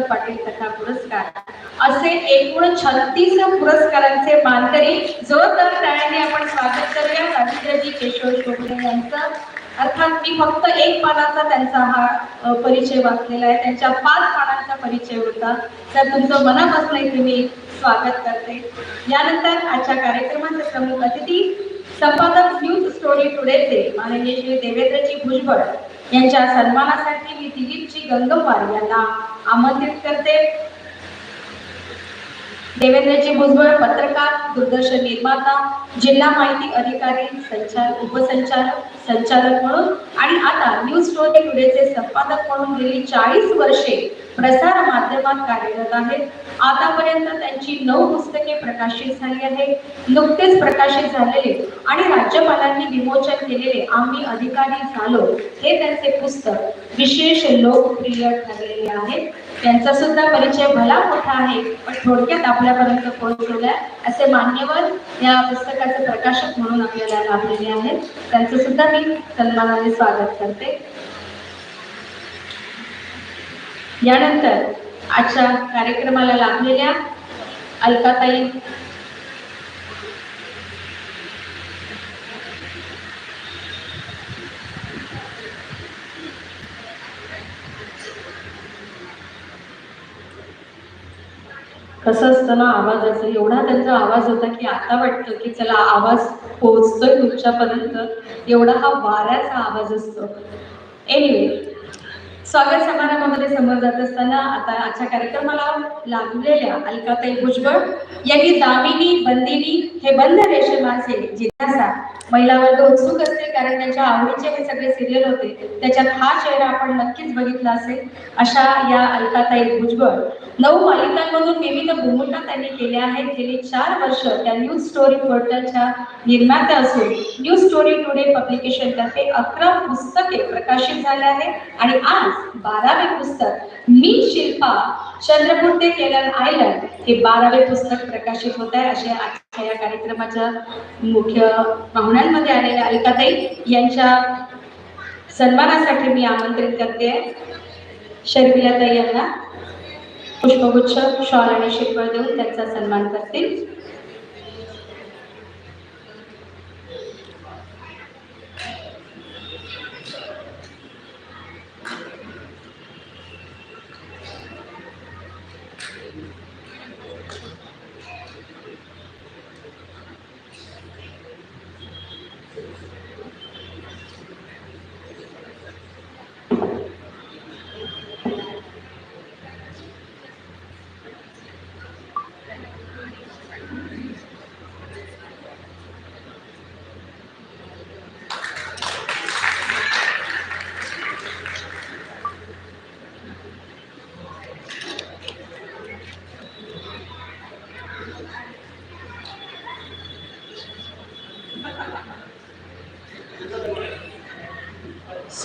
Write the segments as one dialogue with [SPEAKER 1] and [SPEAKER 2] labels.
[SPEAKER 1] पाटील कथा पुरस्कार. असे एकूण छत्तीस पुरस्कारांचे मानकरी जोरदार टाळ्याने आपण स्वागत करूया. राजेंद्रजी केशव शोभणे यांचं. अर्थात मी फक्त एक पानाचा त्यांचा हा परिचय वाचलेला आहे. त्यांच्या पाच पानांचा परिचय होता. तर तुमचं मनापासून इथे मी स्वागत करते. यानंतर आजच्या कार्यक्रमाचे प्रमुख अतिथी संपादक न्यूज स्टोरी टुडेचे माननीय श्री देवेंद्रजी भुजबळ यांच्या सन्मानासाठी मी दिलीपजी गंगवार यांना आमंत्रित करते. देवेंद्रजी भुजबळ पत्रकार दूरदर्शन निर्माता जिल्हा माहिती अधिकारी संचालक उपसंचालक संचालक म्हणून आणि आता न्यूज स्टोरी टुडेचे संपादक म्हणून गेली चाळीस वर्षे प्रसार माध्यमात कार्यरत आहेत. आतापर्यंत त्यांची नऊ पुस्तके प्रकाशित झाली आहेत. नुकतेच प्रकाशित झालेले आणि राज्यपालांनी विमोचन केलेले आम्ही अधिकारी झालो हे त्यांचे पुस्तक विशेष लोकप्रिय ठरलेले आहे त्यांचा सुद्धा परिचय भला मोठा आहे पण थोडक्यात आपल्यापर्यंत पोहोचवलाय असे मान्यवर या पुस्तकाचे प्रकाशक म्हणून आपल्याला लाभलेले आहेत. त्यांचं सुद्धा मी सन्मानाने स्वागत करते. यानंतर आजच्या कार्यक्रमाला लाभलेल्या अलकाताई कसं असतं ना आवाजाचं एवढा त्यांचा आवाज होता की आता वाटतं की चला आवाज पोहोचतोय तुमच्यापर्यंत एवढा हा वाऱ्याचा आवाज असतो. एनिवे स्वागत समारंभामध्ये समोर जात असताना आता आजच्या कार्यक्रमाला लाभलेल्या अलकाताई भुजबळ यांनी दामिनी बंदिनी हे बंद रेशमाचे जिज्ञासा. महिला वर्ग उत्सुक असते कारण त्यांच्या आवडीचे हे सगळे सिरियल होते. त्याच्यात हा चेहरा आपण नक्कीच बघितला असेल. अशा या अलकाताई भुजबळ. नऊ मालिकांमधून विविध भूमिका त्यांनी केल्या आहेत. गेली चार वर्ष त्या न्यूज स्टोरी पोर्टलच्या निर्मात्या असून न्यूज स्टोरी टुडे पब्लिकेशन तर्फे अकरा पुस्तके प्रकाशित झाले आहेत. आणि आज बारावे पुस्तक मी शिल्पा चंद्रपूर ते केरळ आयलंड हे बारावे पुस्तक प्रकाशित होत आहे. असे आजच्या या कार्यक्रमाच्या मुख्य पाहुण्यांमध्ये आलेल्या अलकाताई यांच्या सन्मानासाठी मी आमंत्रित करते. शर्मिलाताई यांना पुष्पगुच्छ शॉल आणि शिरपळ देऊन त्यांचा सन्मान करतील.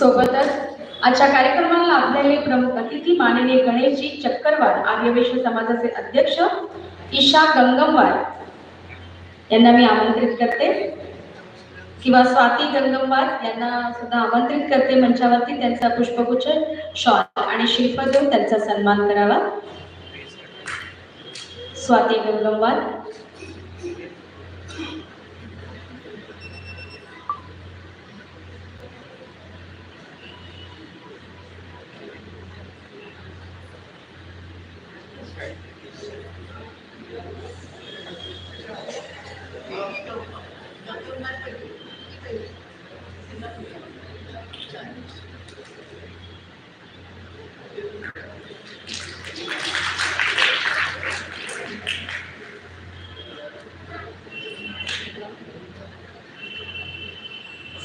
[SPEAKER 1] सोबतच आजच्या कार्यक्रमाला लाभलेले प्रमुख अतिथी माननीय गणेशजी चक्करवार आर्यवैश्य समाजाचे अध्यक्ष ईशा गंगमवार यांना मी आमंत्रित करते. किंवा स्वाती गंगमवार यांना सुद्धा आमंत्रित करते मंचावरती. त्यांचा पुष्पगुच्छ शॉल आणि शिल्प देऊन त्यांचा सन्मान करावा. स्वाती गंगमवार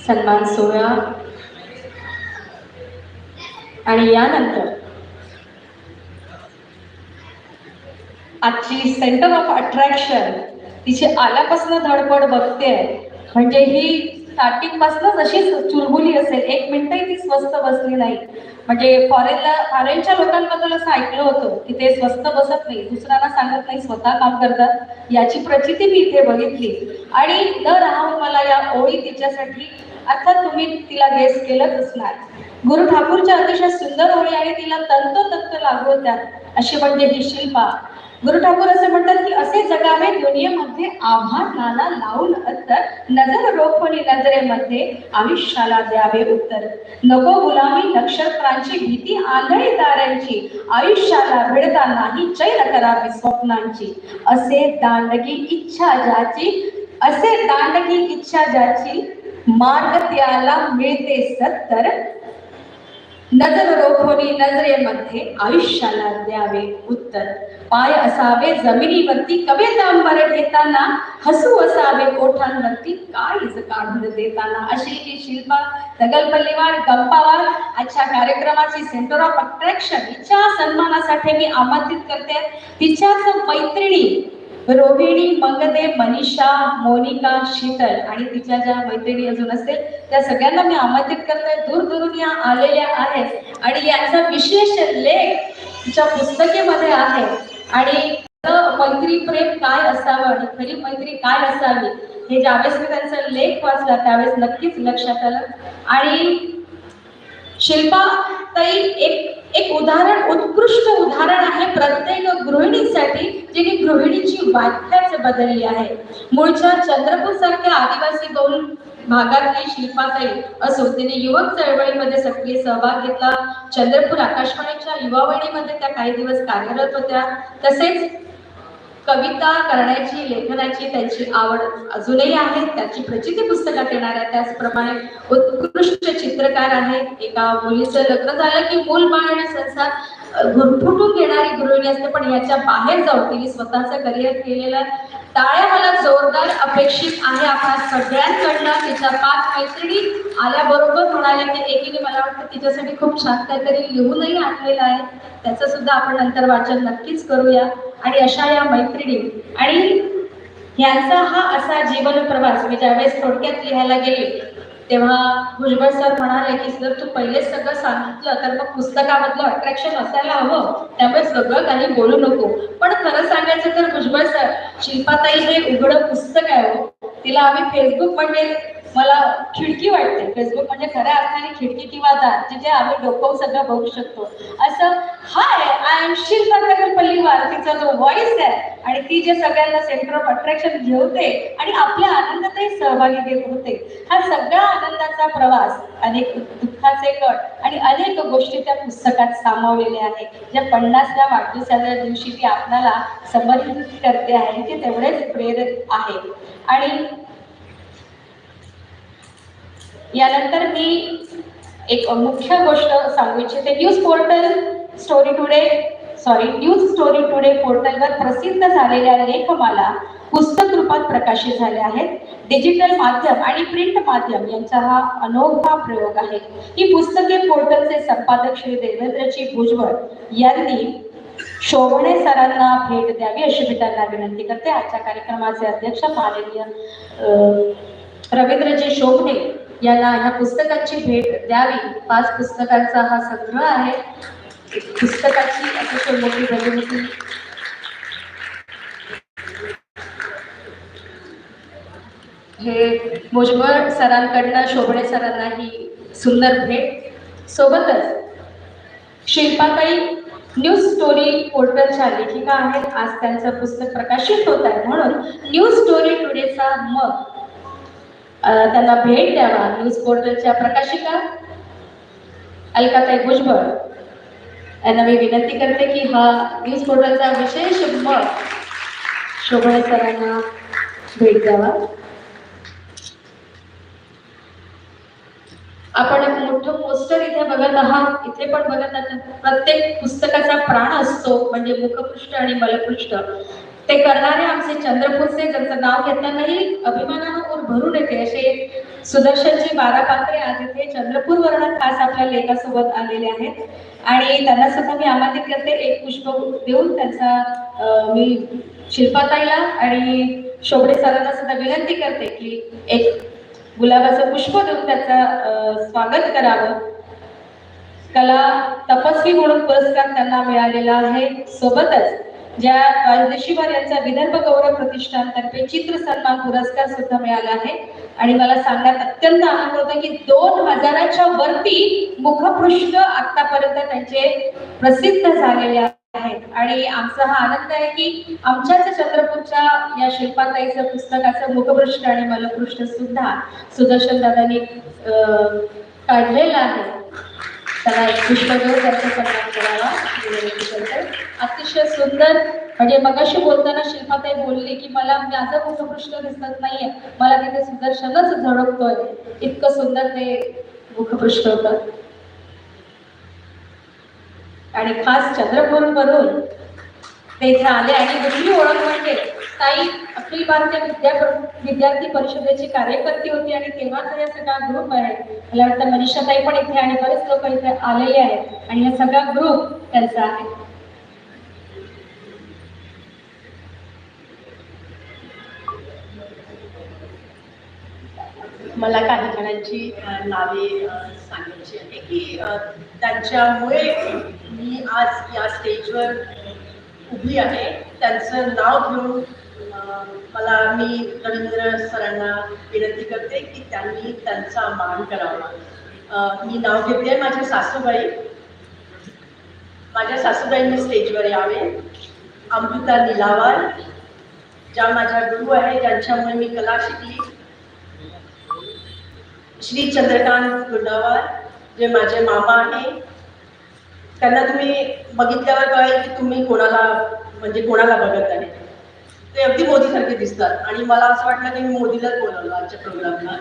[SPEAKER 1] सन्मान सोहळा. आणि यानंतर आजची सेंटर ऑफ अट्रॅक्शन तिची आल्यापासून धडपड बघते. म्हणजे ही स्टार्टिंग पासूनच अशीच चुलबुली असेल. एक मिनिटही ती स्वस्त बसली नाही. म्हणजे फॉरेनला फॉरेनच्या लोकांबद्दल असं ऐकलं होतं की ते स्वस्त बसत नाही. दुसऱ्यांना सांगत नाही स्वतः काम करतात. याची प्रचिती मी इथे बघितली. आणि न राहून मला या ओळी तिच्यासाठी अर्थात तुम्ही तिला गेस केलंच असणार. गुरु ठाकूरच्या अतिशय सुंदर ओळी आणि तिला तंतोतंत लागू होत्या अशी म्हणजे ही शिल्पा. गुरु ठाकूर असे म्हणतात की असे जगावे दुनियेमध्ये आव्हानाला लावून अंतर नजर रोखोनी नजरेमध्ये आयुष्याला द्यावे उत्तर. नको गुलामी नक्षत्रांची भीती आंधळी ताऱ्यांची आयुष्याला भिडता नाही चैन करावी स्वप्नांची. असे दांडगी इच्छा ज्याची असे दांडगी इच्छा ज्याची मार्ग त्याला मिळते सत्तर. नजर रोखोनी नजरेमध्ये आयुष्याला द्यावे उत्तर. पाय असावे जमिनीवरती कविता अंबर घेताना हसू असावे ओठांवरती काळीज काढून देताना? अशी ही शिल्पा दगलपल्लीवार गंपावार. आजच्या कार्यक्रमाची सेंटर ऑफ अट्रॅक्शन हिच्या सन्मानासाठी मी आमंत्रित करते. तिच्याच मैत्रिणी रोहिणी मंगदे मनीषा मोनिका शीतल आणि तिच्या ज्या मैत्रिणी अजून असेल त्या सगळ्यांना मी आमंत्रित करते दूर दूरून या आलेल्या आहेत. आणि यांचा विशेष लेख तिच्या पुस्तकेमध्ये आहे. आणि मैत्री प्रेम काय असावं आणि खरी मैत्री काय असावी हे ज्यावेळेस मी त्यांचा लेख वाचला त्यावेळेस नक्कीच लक्षात आलं. आणि शिल्पा ताई एक एक उदाहरण उत्कृष्ट उदाहरण आहे प्रत्येक गृहिणीसाठी जिने गृहिणीची व्याख्याच बदलली आहे. मूळच्या चंद्रपूर सारख्या आदिवासी बहुल भागातली शिल्पाताई असो तिने युवक चळवळीमध्ये सक्रिय सहभाग घेतला. चंद्रपूर आकाशवाणीच्या युवावाणीमध्ये त्या काही दिवस कार्यरत होत्या. तसेच कविता करण्याची लेखनाची त्यांची आवड अजूनही आहे. त्याची प्रचिती पुस्तकात येणार आहे. त्याचप्रमाणे उत्कृष्ट चित्रकार आहेत एका मुलीचं लग्न झालं की मूल बाळ आणि संसार घेणारी गृहिणी असते. पण याच्या बाहेर जाऊन तिने स्वतःचं करिअर केलेलं टाळ्या मला जोरदार अपेक्षित आहे आपल्या सगळ्यांकडनं. तिच्या पाच मैत्रिणी आल्याबरोबर म्हणाल्या की एकीने मला वाटतं तिच्यासाठी खूप छान काहीतरी लिहूनही आणलेलं आहे. त्याचं सुद्धा आपण नंतर वाचन नक्कीच करूया. आणि अशा या मैत्रिणी आणि यांचा हा असा जीवन प्रवास मी ज्यावेळेस थोडक्यात लिहायला गेले तेव्हा भुजबळ सर म्हणाले की जर तू पहिले सगळं सांगितलं तर मग पुस्तकामधलं अट्रॅक्शन असायला हवं. त्यामुळे सगळं काही बोलू नको. पण खरं सांगायचं तर भुजबळ सर शिल्पाताई हे उघडं पुस्तक आहे हो. तिला आम्ही फेसबुक म्हणजे मला खिडकी वाटते. फेसबुक म्हणजे खऱ्या अर्थाने खिडकी किंवा दार जिथे आम्ही डोकं सगळं बघू शकतो. असं hi I am Shilpa Nagarpallivar तिचा जो व्हॉइस आहे आणि ती जे सगळ्यांना सेंटर ऑफ अट्रॅक्शन घेवते आणि आपल्या आनंदातही सहभागी घेत होते. हा सगळा आनंदाचा प्रवास अनेक दुःखाचे कट आणि अनेक गोष्टी त्या पुस्तकात सामावलेल्या आहेत. ज्या पन्नासव्या वाढदिवसाच्या दिवशी ती आपल्याला संबंधित करते आहे ते तेवढेच प्रेरक आहे. आणि यानंतर मी एक मुख्य गोष्ट सांगू इच्छिते. News portal story today sorry news story today पोर्टलवर प्रसिद्ध झालेल्या लेखमाला पुस्तक रूपात प्रकाशित झाल्या आहेत. डिजिटल माध्यम आणि प्रिंट माध्यम यांचा हा अनोखा प्रयोग आहे. ही पुस्तके पोर्टलचे संपादक श्री देवेंद्रजी भुजबळ यांनी शोभणे सरांना भेट द्यावी अशी मी त्यांना विनंती करते. आजच्या कार्यक्रमाचे अध्यक्ष माननीय रवींद्रजी शोभणे याला ह्या पुस्तकाची भेट द्यावी. पाच पुस्तकांचा हा संग्रह आहे. पुस्तकाची अतिशय मोठी प्रतिनिधी हे भुजबळ सरांकडनं शोभणे सरांना ही सुंदर भेट. सोबतच शिल्पाताई न्यूज स्टोरी पोर्टलच्या लेखिका आहेत. आज त्यांचं पुस्तक प्रकाशित होत आहे. म्हणून न्यूज स्टोरी टुडेचा मग त्यांना भेट द्यावा. न्यूज पोर्टलच्या प्रकाशिका अलकाताई भुजबळ यांना मी विनंती करते की हा न्यूज पोर्टलचा विशेष मग शोभणे सरांना भेट द्यावा. आपण एक मोठं पोस्टर इथे बघत आहात. इथे पण बघत आहात. प्रत्येक पुस्तकाचा प्राण असतो. म्हणजे मुखपृष्ठ आणि मलपृष्ठ. ते करणारे आमचे चंद्रपूरचे ज्यांचं नाव घेतानाही अभिमानानं ओर भरून येते असे सुदर्शनजी बारा पात्रे आज इथे चंद्रपूर वर्ण खास आपल्या लेखासोबत आलेले आहेत. आणि त्यांना सुद्धा मी आमंत्रित करते. एक पुष्प देऊन त्यांचा मी शिल्पाताईला आणि शोभडे सरांना सुद्धा विनंती करते की एक गुलाबाचं पुष्प देऊन त्याचं स्वागत करावं. कला तपस्वी म्हणून पुरस्कार त्यांना मिळालेला आहे. सोबतच ज्या राजदेशीवर यांचा विदर्भ गौरव प्रतिष्ठानतर्फे चित्र सन्मान पुरस्कार सुद्धा मिळाला आहे. आणि मला सांगण्यात अत्यंत आनंद होतो की दोन हजाराच्या वरती मुखपृष्ठ आतापर्यंत त्यांचे प्रसिद्ध झालेले आहेत आणि आमचा हा आनंद आहे की आमच्याच चंद्रपूरच्या या शिल्पाताईचं पुस्तकाचं मुखपृष्ठ आणि मलपृष्ठ सुद्धा सुदर्शन दादांनी काढलेलं आहे. त्याला एक पुष्प त्याचा सन्मान करावा विनंती अतिशय सुंदर म्हणजे मगाशी बोलताना शिल्पाताई बोलली की मला म्हणजे माझा मुखपृष्ठ दिसत नाहीये. मला तिथे सुदर्शनच झळकतोय. इतकं सुंदर ते मुखपृष्ठ होतं. आणि खास चंद्रपूरवरून ते इथे आले. आणि दुसरी ओळख म्हणजे ताई अखिल भारतीय विद्या विद्यार्थी परिषदेची कार्यकर्ती होती आणि तेव्हाचा या सगळा ग्रुप आहे मला वाटतं मनीषाताई पण इथे आणि बरेच लोक इथे आलेले आहेत. आणि हा सगळा ग्रुप त्यांचा आहे.
[SPEAKER 2] मला काही जणांची नावे सांगायची आहे की त्यांच्यामुळे मी आज या स्टेजवर उभी आहे. त्यांचं नाव घेऊन मला मी रवींद्र सरांना विनंती करते की त्यांनी त्यांचा मान करावा. मी नाव घेते माझ्या सासूबाई. माझ्या सासूबाईंनी स्टेजवर यावे. अमृता निलावार ज्या माझ्या गुरु आहे ज्यांच्यामुळे मी कला शिकली. श्री चंद्रकांत गुंडावार जे माझे मामा आहे. त्यांना तुम्ही बघितल्यावर कळेल की तुम्ही कोणाला म्हणजे कोणाला बघत आहे. ते अगदी मोदीसारखे दिसतात. आणि मला असं वाटलं की मी मोदीलाच बोलवलं आजच्या प्रोग्रामला.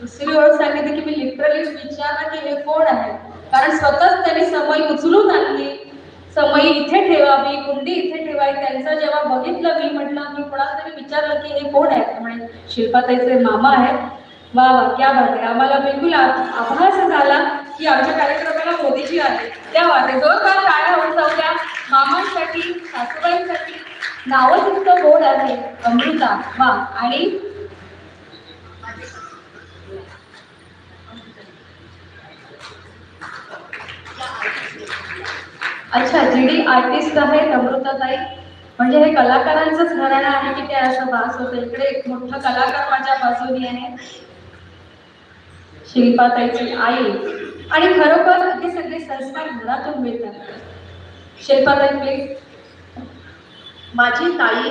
[SPEAKER 1] दुसरी ओळख सांगितली की मी लिटरली विचारलं की हे कोण आहे? कारण स्वतःच त्यांनी समय उचलून आणली. समय इथे ठेवावी कुंडी इथे ठेवावी. त्यांचं जेव्हा बघितलं मी म्हटलं मी कोणाला तरी विचारलं की हे कोण आहे? म्हणजे शिल्पाताईचे मामा आहेत. वा वा क्या बात आहे. आम्हाला बिलकुल आभास झाला. की आमच्या कार्यक्रमाला मोदीजी आले. त्या वाटे जोरदार टाळ्या होऊन जाऊ द्या मामांसाठी सासूबाईंसाठी नावच इतकं गोड आहे. अमृता वा आणि अच्छा जी डी आर्टिस्ट आहेत अमृताताई. म्हणजे हे कलाकारांचंच घराणं आहे की ते असं भास होतं. इकडे एक मोठा कलाकार माझ्या बाजूनी आहे. शिल्पाताईची आई. आणि खरोखर हे सगळे संस्कार घरातून मिळतात. शिल्पाताई प्लीज
[SPEAKER 2] माझी ताई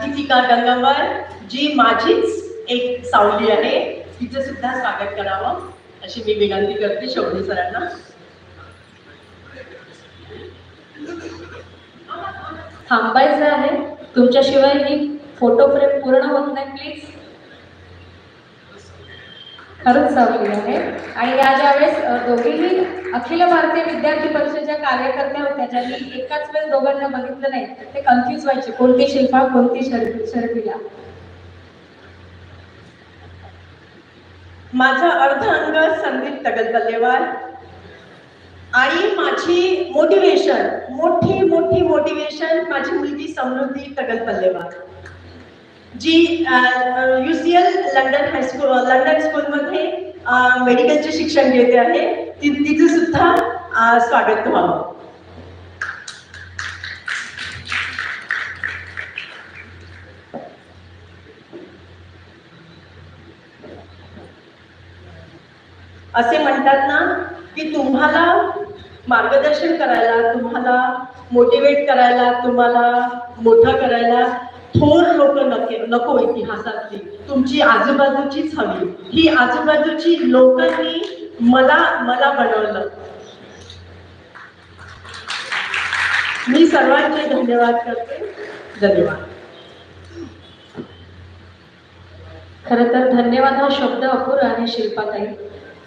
[SPEAKER 2] दीपिका गंगावर जी माझीच एक सावली आहे तिचं सुद्धा स्वागत करावं. अशी मी विनंती करते शोभनी सरांना.
[SPEAKER 1] थांबायचं आहे. तुमच्याशिवाय ही फोटो फ्रेम पूर्ण होत नाही प्लीज खरंच सहभागी आहे. आणि या ज्यावेळेस दोघेही अखिल भारतीय विद्यार्थी परिषदेच्या कार्यकर्त्या होत्या ज्यांनी एकाच वेळेस दोघांना बघितलं नाही ते कन्फ्युज व्हायचे. कोणती शिल्पा कोणती शर्फिला
[SPEAKER 2] माझा अर्ध अंग संदीप तगलपल्लेवार आणि माझी मोटिवेशन मोठी मोठी मोटिवेशन माझी मुलगी Samruddhi Tagalpallewar G U C L London high school London स्कूलमध्ये मेडिकलचे शिक्षण घेते आहे. ती तिचं सुद्धा स्वागत व्हावं असे म्हणतात ना की तुम्हाला मार्गदर्शन करायला तुम्हाला मोटिवेट करायला तुम्हाला मोठं करायला थोर लोक नके नको इतिहासातली. तुमची आजूबाजूचीच हवी. ही आजूबाजूची लोकांनी मला मला बनवलं. मी सर्वांचे धन्यवाद करते. धन्यवाद.
[SPEAKER 1] खरं तर धन्यवाद हा शब्द अपुर आहे शिल्पाताई.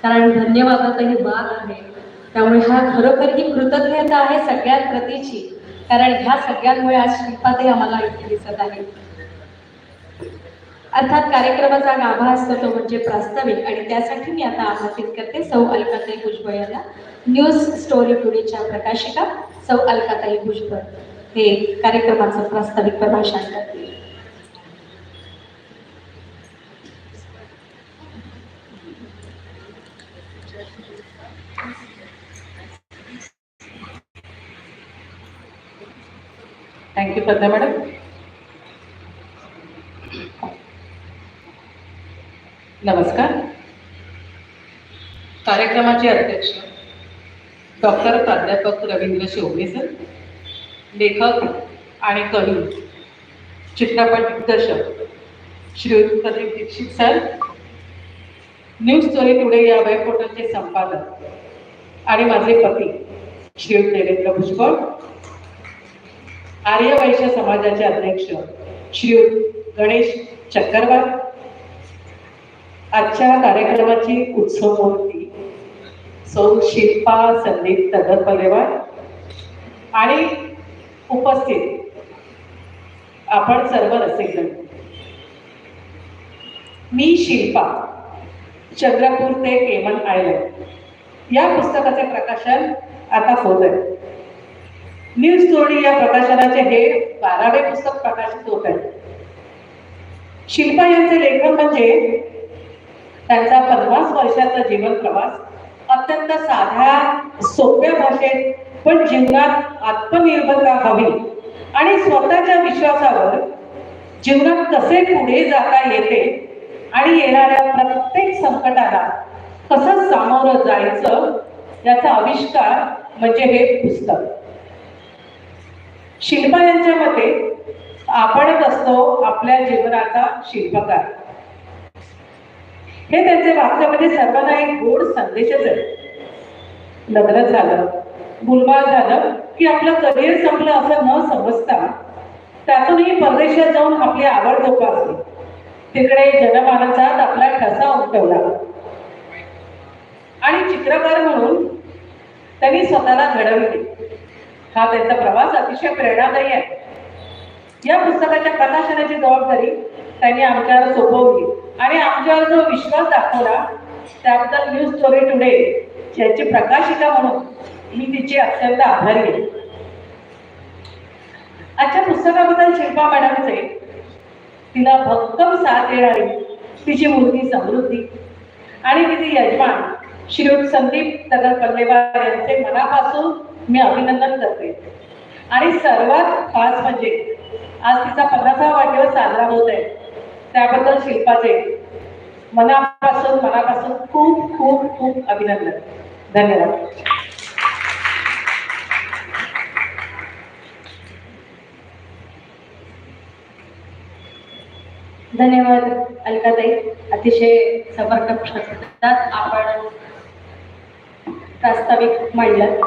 [SPEAKER 1] कारण धन्यवादातही बाग आहे. त्यामुळे हा खरोखर ही कृतज्ञता आहे सगळ्यात प्रतीची कारण ह्या सगळ्यांमुळे आज शिल्पाताई आम्हाला इथे दिसत आहे अर्थात कार्यक्रमाचा गाभा असतो तो म्हणजे प्रास्ताविक. आणि त्यासाठी मी आता आमंत्रित करते सौ अलकाताई भुजबळ यांना. न्यूज स्टोरी टुडेच्या प्रकाशिका सौ अलकाताई भुजबळ. हे कार्यक्रमाचं प्रास्ताविक प्रभाषण करतील.
[SPEAKER 3] श्रद्धा मॅडम? नमस्कार. कार्यक्रमाचे अध्यक्ष डॉक्टर प्राध्यापक रवींद्र शिवणे सर लेखक आणि कवी चित्रपट दिग्दर्शक Shri Pradeep Dixit sir news story today या वेब पोर्टलचे संपादक आणि माझे पती श्री देवेंद्र भुजबळ आर्य वैश्य समाजाचे अध्यक्ष श्री गणेश चक्करवार. आजच्या कार्यक्रमाची उत्सवमूर्ती सौ शिल्पा संदीप तगर पलेवार आणि उपस्थित आपण सर्व रसिकगण मी शिल्पा चंद्रपूर ते केमन आयलंड. या पुस्तकाचे प्रकाशन आता होत आहे. न्यूज स्टोरी या प्रकाशनाचे हे बारावे पुस्तक प्रकाशित होत आहे. शिल्पा यांचे लेखन म्हणजे त्यांचा पन्नास वर्षाचा जीवन प्रवास अत्यंत साध्या सोप्या भाषेत पण जीवनात आत्मनिर्भरता हवी आणि स्वतःच्या विश्वासावर जीवनात कसे पुढे जाता येते आणि येणाऱ्या प्रत्येक संकटाला कसं सामोरं जायचं याचा आविष्कार म्हणजे हे पुस्तक. शिल्पा यांच्या मते आपणच असतो आपल्या जीवनाचा शिल्पकार. हे त्यांचे वाक्यामध्ये सर्वांना एक गोड संदेशच आहे. लग्न झालं मुलबाळ झालं की आपलं करिअर संपलं असं न समजता त्यातूनही परदेशात जाऊन आपली आवड जोपासली. तिकडे जनमानसात आपला ठसा उमटवला. आणि चित्रकार म्हणून त्यांनी स्वतःला घडवले. हा त्यांचा प्रवास अतिशय प्रेरणादायी आहे. या पुस्तकाच्या प्रकाशनाची जबाबदारी त्यांनी आमच्यावर सोपवली. आणि आमच्यावर जो विश्वास दाखवला त्याबद्दल न्यूज स्टोरी टुडे याची प्रकाशिका म्हणून मी तिची अत्यंत आभारी आहे. आजच्या पुस्तकाबद्दल शिल्पा मॅडमचे तिला भक्कम साथ देणारी तिची मुलगी समृद्धी आणि तिचे यजमान श्रीयुत संदीप तगर पल्लेवार यांचे मनापासून मी अभिनंदन करते. आणि सर्वात खास म्हणजे आज तिचा पन्नासावा वाढदिवस साजरा होत आहे. त्याबद्दल शिल्पाचे मनापासून मनापासून खूप खूप खूप अभिनंदन. धन्यवाद.
[SPEAKER 1] धन्यवाद अलकाताई. अतिशय समर्पक आपण प्रास्ताविक मांडलं.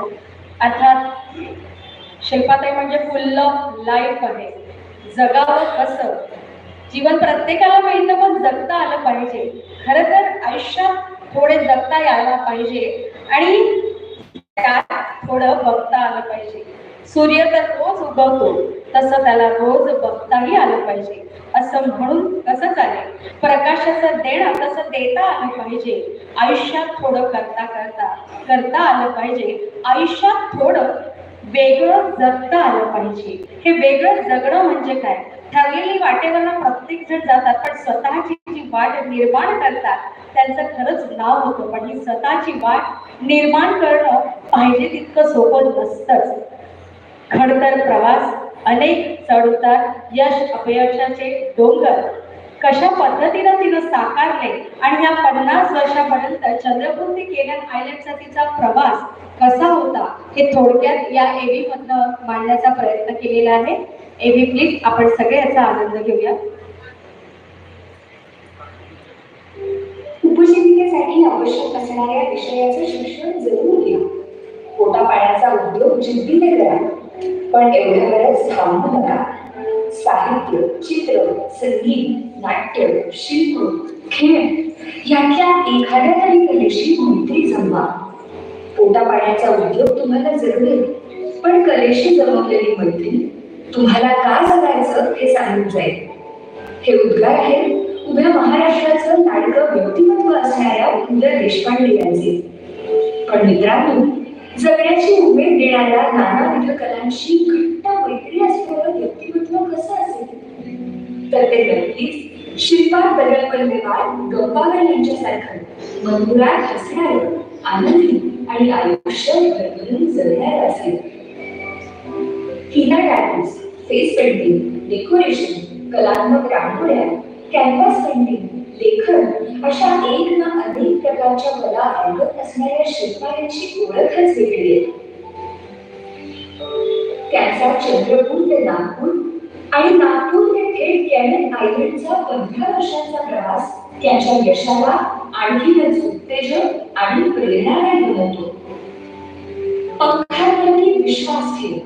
[SPEAKER 1] अर्थात शिल्पाताई म्हणजे फुल लाईफ आहे जगावं कसं जीवन प्रत्येकाला मिळतं पण जगता आलं पाहिजे. खर तर आयुष्यात थोडे जगता यायला पाहिजे. आणि त्यात थोडं बघता आलं पाहिजे. सूर्य तर रोज उगवतो तसं त्याला रोज बघताही आलं पाहिजे. असं म्हणून कसं चालेल प्रकाशाचं देणं तसं देता आलं पाहिजे. आयुष्यात थोडं करता करता करता आलं पाहिजे. आयुष्यात थोडं वेगळं जगता आलं पाहिजे. हे वेगळं जगणं म्हणजे काय? ठरलेली वाटेवरनं प्रत्येक जण जातात पण स्वतःची जी वाट निर्माण करतात त्यांचं खरंच नाव होतं. पण ही स्वतःची वाट निर्माण करणं पाहिजे तितकं सोपं नसतंच. खडतर प्रवास अनेक चढउतार यश अपयशाचे डोंगर. कशा पद्धतीनं तिनं साकारले आणि या पन्नास वर्षापर्यंत चंद्रपूर ते केलन आयलंडचा तिचा प्रवास कसा होता हे थोडक्यात या एव्ही मधनं मांडण्याचा प्रयत्न केलेला आहे. एव्ही प्लीज आपण सगळे याचा आनंद घेऊया.
[SPEAKER 4] उपजीविकेसाठी आवश्यक असणाऱ्या विषयाचं शिक्षण जरूर घ्या. पोटा पाण्याचा उद्योग जिद्दीने करा. पण एवढ्या वेळेस थांबू नका. साहित्य चित्र संगीत नाट्य शिल्प खेळ यातल्या एखाद्या तरी कलेशी मैत्री जमवा. पोटा पाण्याचा उद्योग तुम्हाला जरुरेल पण कलेशी जमवलेली मैत्री तुम्हाला का जगायचं हे सांगून जाईल. हे उद्गार आहे उभ्या महाराष्ट्राचं नाटकं व्यक्तिमत्व असणाऱ्या उदय देशपांडे यांचे. पण मित्रांनो जगण्याची उमेद देणाऱ्या नानाविध कलांशी घट्ट मैत्री असलेलं व्यक्तिमत्व कसं असेल? तर ते नक्कीच बदल दगडपल्लेवार गप्पागर यांच्यासारखं मधुरात हसणारं आनंदी आणि आयुष्य भरभरून जगणारं असेल. Henna tattoos face painting decoration कलात्मक रांगोळ्या कॅनव्हास पेंटिंग लेखन अशा एक ना अनेक प्रकारच्या कला अवगत असणाऱ्या शिल्पायांची ओळखच वेगळी आहे. त्यांचा चंद्रपूर ते नागपूर आणि नागपूर ते थेट कॅनन आयलंडचा पंधरा वर्षांचा प्रवास त्यांच्या यशाला आणखीनच उत्तेजक आणि प्रेरणादायी बनवतो. पंखांवरती विश्वास ठेव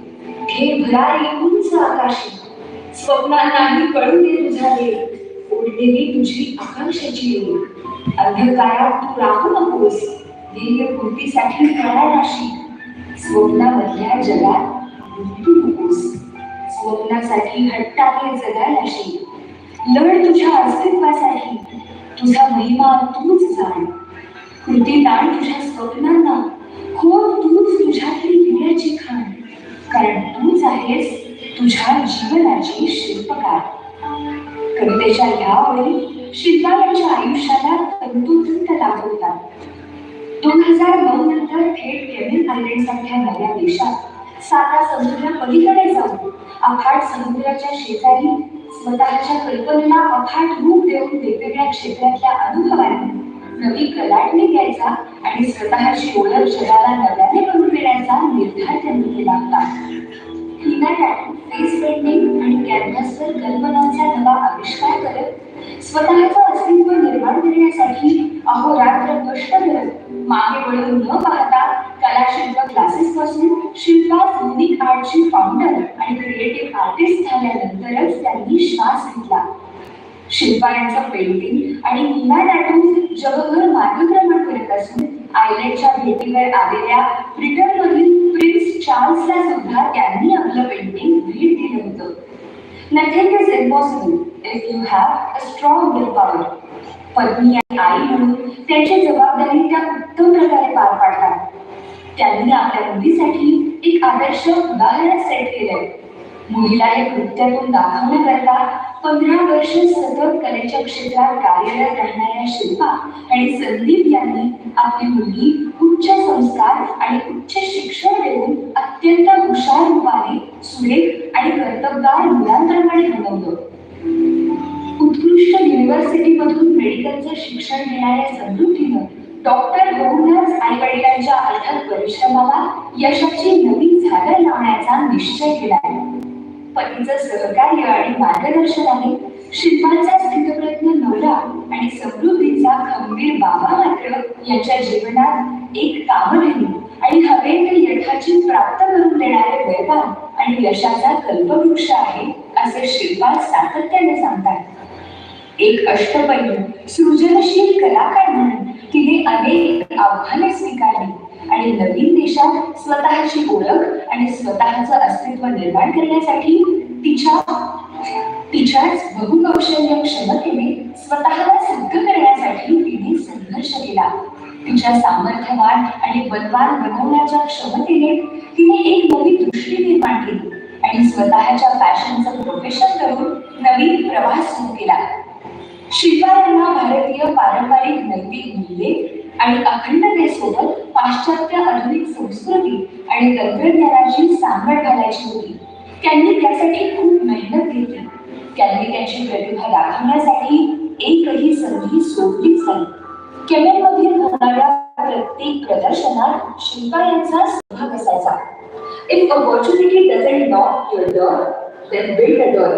[SPEAKER 4] घे भरारी उंच आकाशी. स्वप्नांनाही कळू दे तुझा देव. ओढलेली तुझी आकांक्षाची ओढ अंधकारात तू राहू नकोस. ध्येय पूर्तीसाठी प्रयाणाशी स्वप्नामधल्या जगात मृत्यू नकोस. स्वप्नासाठी हट्टाने जगायलाशी लढ तुझ्या अस्तित्वासाठी. तुझा महिमा तूच जाण. कृती ताण तुझ्या स्वप्नांना. खोल तूच तुझ्यातली दिव्याची खाण. कारण तूच आहेस तुझ्या जीवनाची शिल्पकार. कवितेच्या या ओळी शिल्पाच्या आयुष्याला तंतोतंत दाखवतात. दोन हजार नऊ नंतर थेट केविन आयलंड सारख्या नव्या देशात साता समुद्र पलीकडे जाऊन अफाट समुद्राच्या शेजारी स्वतःच्या कल्पनेला अफाट रूप देऊन वेगवेगळ्या क्षेत्रातल्या अनुभवांनी नवी कलाटणी द्यायचा आणि स्वतःची ओळख जगाला नव्याने करून देण्याचा निर्धार त्यांनी केला होता. हिना टॅटू फेस पेंटिंग आणि कॅनव्हासवर कल्पनांचा नवा आविष्कार करत स्वतःचं अस्तित्व निर्माण करण्यासाठी अहोरात्र कष्ट करत मागे वळून न पाहता कलाशिल्प क्लासेसपासून पासून शिल्पा युनिक आर्टची फाउंडर आणि क्रिएटिव्ह आर्टिस्ट झाल्यानंतरच त्यांनी श्वास घेतला. शिल्पा यांचं पेंटिंग आणि हिना टॅटू जगभर मार्गक्रमण करत असून आयलंडच्या भेटीवर आलेल्या ब्रिटनमधील चार्ल्सला सुद्धा त्यांनी आपलं पेंटिंग भेट दिलं होतं. Nothing is impossible if you have a strong will power पत्नी आणि आई म्हणून त्यांची जबाबदारी त्या उत्तम प्रकारे पार पाडतात. त्यांनी आपल्या मुलीसाठी एक आदर्श उदाहरण सेट केलंय. मुलीला हे कृत्यातून दाखवण्याकरता पंधरा वर्ष सतत कलेच्या क्षेत्रात कार्यरत राहणाऱ्या शिल्पा आणि संदीप यांनी आपली मुलगी उच्च संस्कार आणि उच्च शिक्षण देऊन अत्यंत हुशार रूपाने सुरेख आणि कर्तबगार मुलांप्रमाणे घडवलं. उत्कृष्ट युनिव्हर्सिटी मधून मेडिकलचं शिक्षण घेणाऱ्या समृद्धीनं डॉक्टर होऊनच आई वडिलांच्या अथक परिश्रमाला यशाची नवी झाडं लावण्याचा निश्चय केला आहे. पतीचं सहकार्य आणि मार्गदर्शनाने शिल्पांचा स्थितप्रज्ञ नवरा आणि समृद्धीचा खंबीर बाबा मात्र यांच्या जीवनात एक कामधेनू आणि हवे ते यथाची प्राप्त करून देणारे वैभव आणि यशाचा कल्पवृक्ष आहे असे शिल्पा सातत्याने सांगतात. एक अष्टपैलू सृजनशील कलाकार म्हणून तिने अनेक आव्हाने स्वीकारली. आणि नवीन देशात स्वतःची ओळख आणि स्वतःचं अस्तित्व निर्माण करण्यासाठी तिच्या तिच्याच बहुकौशल्य क्षमतेने स्वतःला सिद्ध करण्यासाठी तिने संघर्ष केला. तिच्या सामर्थ्यवान आणि बलवान बनवण्याच्या क्षमतेने तिने एक नवी दृष्टी निर्माण केली आणि स्वतःच्या फॅशनचं प्रोफेशन करून नवीन प्रवास सुरू केला. शिल्पा यांना भारतीय पारंपरिक नैतिक मूल्ये आणि अखंडतेसोबत पाश्चात्य आधुनिक संस्कृती आणि तंत्रज्ञानाची सांगड घालायची होती. त्यांनी त्यासाठी खूप मेहनत घेतली. त्यांनी त्यांची प्रतिभा दाखवण्यासाठी एकही संधी सोडलीच नाही. केमेनमधील होणाऱ्या प्रत्येक प्रदर्शनात शिल्पा यांचा सहभाग असायचा. If opportunity doesn't knock your door then build a door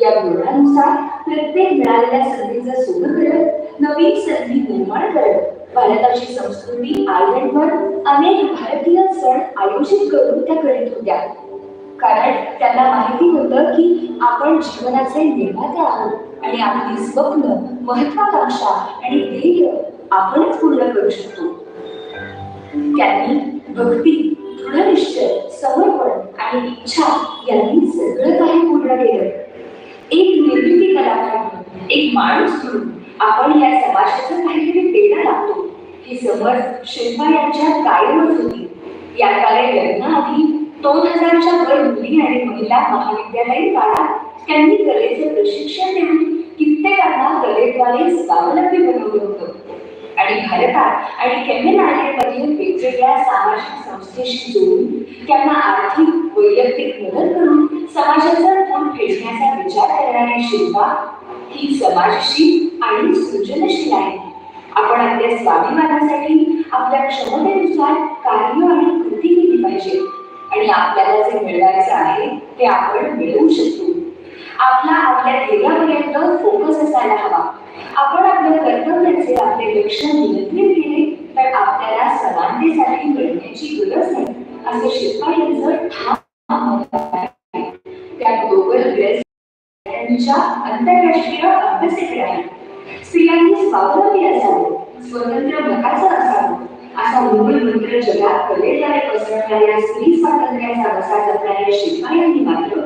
[SPEAKER 4] या धोरणानुसार प्रत्येक मिळालेल्या संधीचं सोनं करत नवीन संधी निर्माण करत भारताची संस्कृती आयलंडवर अनेक भारतीय सण आयोजित करून त्या करीत होत्या. कारण त्यांना माहिती होतं की आपण जीवनाचे निर्माते आहोत आणि आपली स्वप्न महत्वाकांक्षा आणि ध्येय आपणच पूर्ण करू शकतो. त्यांनी भक्ती दृढनिश्चय समर्पण आणि इच्छा यांनी सगळं काही पूर्ण केलं. एक निर्मिती कलाकार एक माणूस म्हणून आपण या समाजाचं काहीतरी देणं लागतो. ही समज शिल्पा यांच्या कायमच होती या काळे लग्नाआधी दोन हजारच्या वर मुली आणि महिला महाविद्यालयीन काळात त्यांनी कलेचं प्रशिक्षण देऊन कित्येकांना कलेद्वारे स्वावलंबी बनवलं होतं. आणि भारतात आणि केमेन वेगवेगळ्या सामाजिक संस्थेशी जोडून त्यांना आर्थिक वैयक्तिक मदत करून समाजाचा गुण फेडण्याचा विचार करणारी शिल्पा ही समाजशी आणि सृजनशील आहे. आपण आपल्या स्वाभिमानासाठी आपल्या क्षमतेनुसार कार्य आणि कृती केली पाहिजे. आणि आपल्याला जे मिळवायचं आहे ते आपण मिळवू शकतो. आपला आपल्या ध्येयापर्यंत फोकस असायला हवा. आपण आपल्या कर्तव्याचे आपले लक्ष नियंत्रित केले तर आपल्याला समानतेसाठी मिळण्याची गरज नाही असं शिपाई जर ठाम त्या ग्लोबल वेल्थ आंतरराष्ट्रीय स्त्रियांनी स्वावलंबी असावे स्वतंत्र मताचं असावं. असा मूळ मंत्र जगात कलेद्वारे पसरणाऱ्या स्त्री स्वातंत्र्याचा वसा जपणाऱ्या शिपायांनी मात्र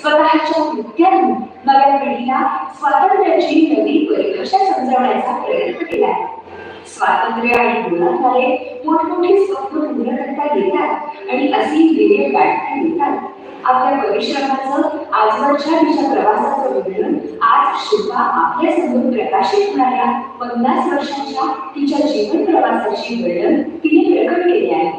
[SPEAKER 4] स्वतःच्या कृत्यांनी नव्या पिढीला स्वातंत्र्याची नवी परिभाषा समजावण्याचा प्रयत्न केला स्वातंत्र्य आणि गुणाद्वारे मोठमोठी स्वप्न पूर्ण करता येतात आणि अशी ध्येय गाठता येतात. आपल्या परिश्रमाचं आजवरच्या तिच्या प्रवासाचं विवरण आज शिल्पा आपल्यासमोर प्रकाशित होणाऱ्या पन्नास वर्षांच्या तिच्या जीवन प्रवासाची वर्णन तिने प्रकट केले आहे.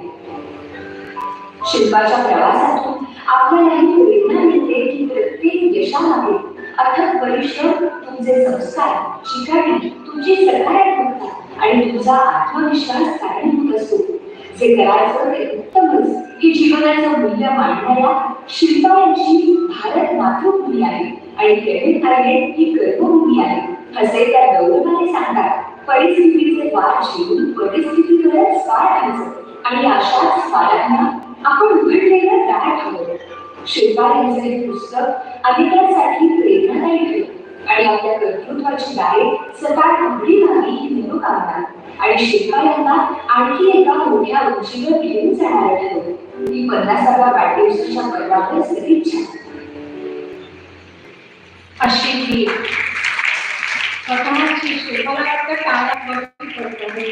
[SPEAKER 4] शिल्पाच्या प्रवासातून आपल्यालाही प्रेरणा मिळते की प्रत्येक यशामागे अथक परिश्रम तुमचे संस्कार शिकाणी तुमची सकारात्मकता आणि तुमचा आत्मविश्वास कारणीभूत असतो. जे करायचं ते उत्तमच. ही जीवनाचं मूल्य मांडणाऱ्या शिल्पा यांची भारत मातृभूमी आहे. आणि केविन हार्गेट ही कर्मभूमी आहे. असे त्या गौरवाने सांगतात परिस्थितीचे पार झेलून परिस्थितीकडे स्वार आणायचं. आणि अशाच स्वारांना आपण उघडलेलं दार हवं. शिल्पा यांचे हे पुस्तक अनेकांसाठी प्रेरणादायी ठरेल. आणि आपल्या कर्तृत्वाची दारे सकाळ उघडी व्हावी ही मनोकामना. आणि शिल्पा यांना आणखी एका मोठ्या उंचीवर घेऊन जाणार ठरवलं ही पन्नासाव्या वाढदिवसाच्या पर्वावर सदिच्छा
[SPEAKER 1] अशी ही स्वतःची शिल्पाला वाटतं काळात वरती पडतं हे.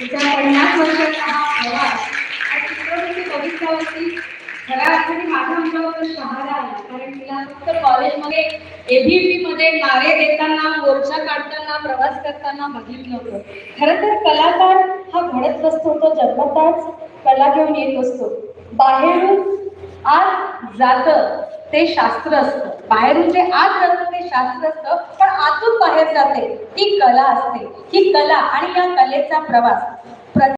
[SPEAKER 1] तिचा पन्नास वर्षाचा हा प्रवास हा चित्रपटी बघितल्यावरती खऱ्या अर्थाने माझ्या अंगावर शहारा आला कारण तिला फक्त कॉलेजमध्ये एबीपी मध्ये नारे देताना मोर्चा काढताना प्रवास करताना बघितलं होतं. खरं तर कलाकार हा घडत बसतो तो जन्मताच कला घेऊन येत असतो. बाहेरून आत जातं ते शास्त्र असतं. बाहेरून जे आत जातं ते शास्त्र असतं. पण आतून बाहेर जाते ती कला असते. ही कला आणि या कलेचा प्रवास.